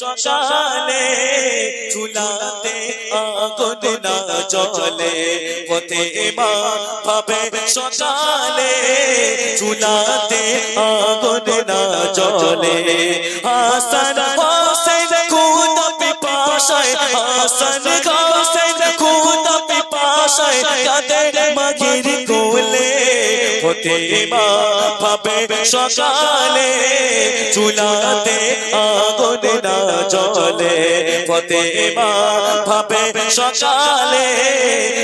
সকালে চুলাতে আগুন না জ্বলে পথে মা ভাবে সকালে চুলাতে আগুন না জ্বলে হাসান হোসেন খুদ পিপাসায়, হাসান হোসেন খুদ পিপাসায়, কাঁদে মাগির কোলে পথে মা ভাবে সকালে চুলাতে আগুন না জ্বলে। পথে মা ভাবে সকালে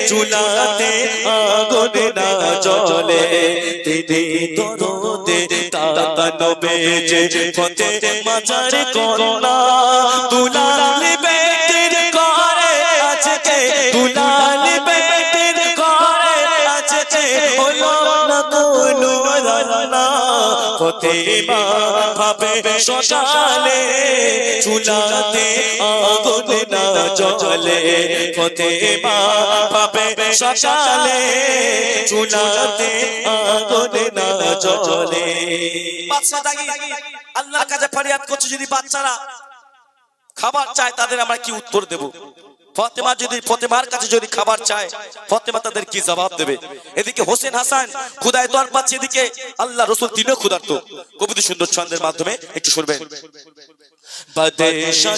চুলাতে আগুন না জ্বলে। তিনি দরদে তাতানো বেজে পথে মাজার কন্যা। তুলাল বেটির করে আজকে তুলাল ফতেমা ভাবে সকালে চুলাতে আগুন না জ্বলে ফতেমা ভাবে সকালে চুলাতে আগুন না জ্বলে। বাচ্চা জাগি আল্লাহর কাছে ফরিয়াদ করছে যদি বাচ্চারা খাবার চায় তাদের আমরা কি উত্তর দেব? ফতেমা যদি ফতেমার কাছে যদি খাবার চায়, ফতেমা তাদের কি জবাব দেবে? এদিকে হোসেন হাসান খুদায় দর পাচ্ছে এদিকে। আল্লাহ রসুল তিনিও ক্ষুধার্ত। কবিতা সুন্দর ছন্দের মাধ্যমে একটু শুনবেন। বাদেশা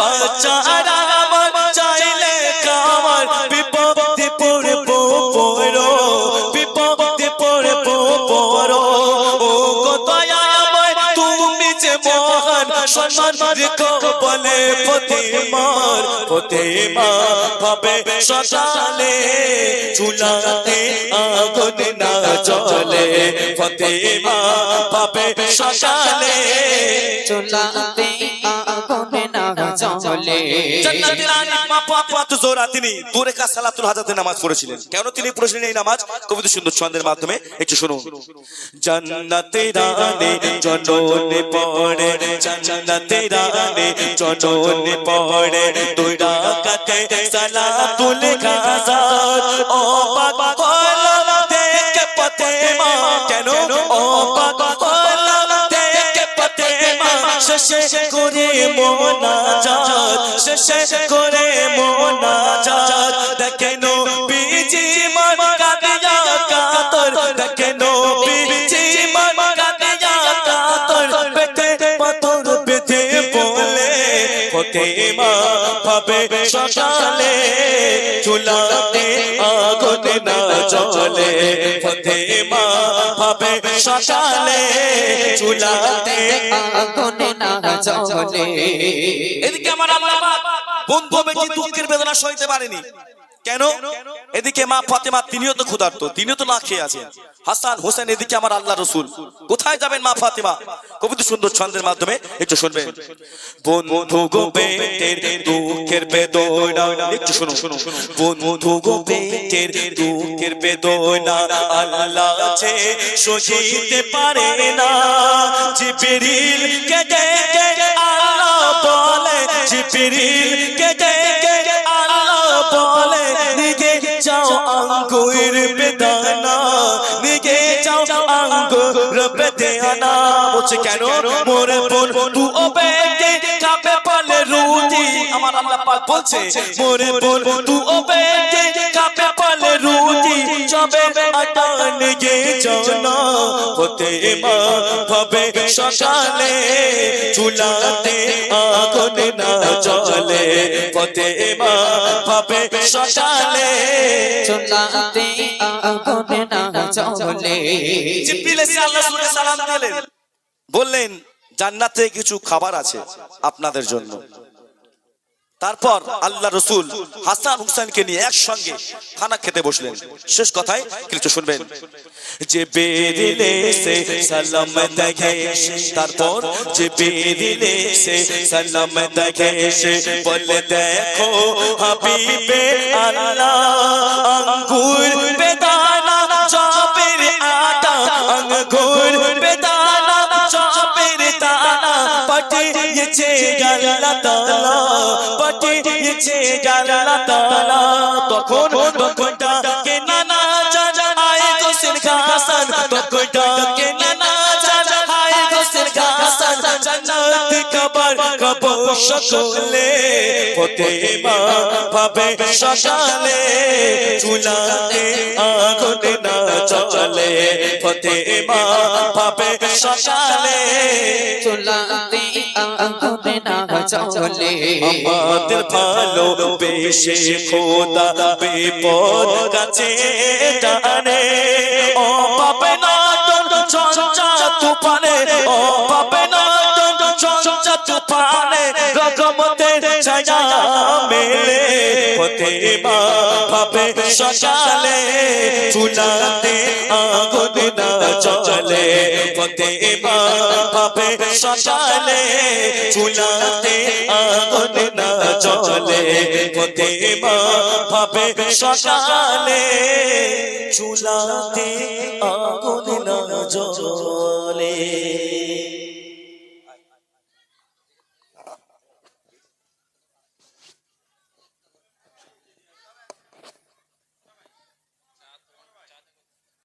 বাচ্চা সম্মান রেখো বলে ফতেমার ফতেমা ভাবে সকালে চুলাতে আগুন না জ্বলে। ফতেমা ভাবে সকালে চুলাতে জ্বলে জান্নাতের রানী মা ফাতেমা তো জোহরা তিনি দূরে কা সালাতুল হাজাতে নামাজ পড়েছিলেন। কেন তিনি পড়েছিলেন এই নামাজ কবিতা সুন্দর ছন্দের মাধ্যমে একটু শুনুন জন্নতে রানে জননে পড়ে জন্নতে রানে জননে পড়ে দুই রাকাতে সালাতুল গাজাত ও পাগল দেখে পতে মা কেন ও মা শেষে করে মোনাজাত, শেষে করে মোনাজাত। দেখেন বিজি মন কাতর, দেখেন বিজি মন কাতর। পেটে পাথর পেতে বলে, ফতেমা ভাবে সকালে, চুলাতে আগুন না জ্বলে। ফতেমা ভাবে সকালে, চুলাতে আগুন বন্ধু বেটি দুঃখের বেদনা সইতে পারেনি? কেন? এদিকে মা ফাতেমা, তিনিও তো ক্ষুধার্ত, তিনিও তো না খেয়ে আছেন। হাসান হোসেন এদিকে আমার আল্লাহ রসুল। কোথায় যাবেন মা ফাতেমা? কবিতা সুন্দর ছন্দের মাধ্যমে একটু শুনবেন। বন্ধু গো দুঃখের বেদনা, একটু শুনো শুনো বন্ধু গো দুঃখের বেদনা, আল্লাহ যে সহিতে পারে না। জিবরিল কে কে আল্লাহ বলে, জিবরিল কে আঙ্গুর বেদানা বলছে কেন? মোরে বোন তু ও বেটে কাপে পালে রুটি। আমার আল্লাহ পাক বলছে মোরে বোন তু ও বেটে কাপে পালে রুটি। চবে আটা নিগে জানা হতে মা ভাবে সকালে। চুলাতে আগুন না জ্বলে। পথে মা ভাবে সকালে। চুলাতে বললেন, জান্নাতে কিছু খাবার আছে আপনাদের জন্য। তারপর আল্লাহ রসুল হাসান হুসাইনকে নিয়ে একসঙ্গে খানা খেতে বসলেন। শেষ কথায় কিছু শুনবেন। যে বেরিলে সে সালাম দেখে তারপর যে বেরিলে সে সালাম দেখে সে বলে দেখো হাবিবে আল্লাহ, আঙ্গুর পাঠিয়েছে আল্লাহ তাআলা পাঠিয়েছে আল্লাহ তাআলা তখন তখনটা কে নানা জানা আয় গোসের ঘাসান। তখনটা কে নানা জানা আয় গোসের ঘাসান। জান্নাত কবর সকলে ফতেমা ভাবে সকালে। চুলাতে আগুন না ফতেমা পাবে সকালে। চলাতে আগুনে না চলে আমাদের ভালো বেশে খোদা বিপদ কাছে জানে। ও পাবে না চঞ্চা তুফানে। ও পাবে হতে মা ভাবে সকালে চুলাতে আগুন না চলে। হতে মা ভাবে সকালে চুলাতে আগুন না চলে। হতে মা ভাবে সকালে চুলাতে আগুন না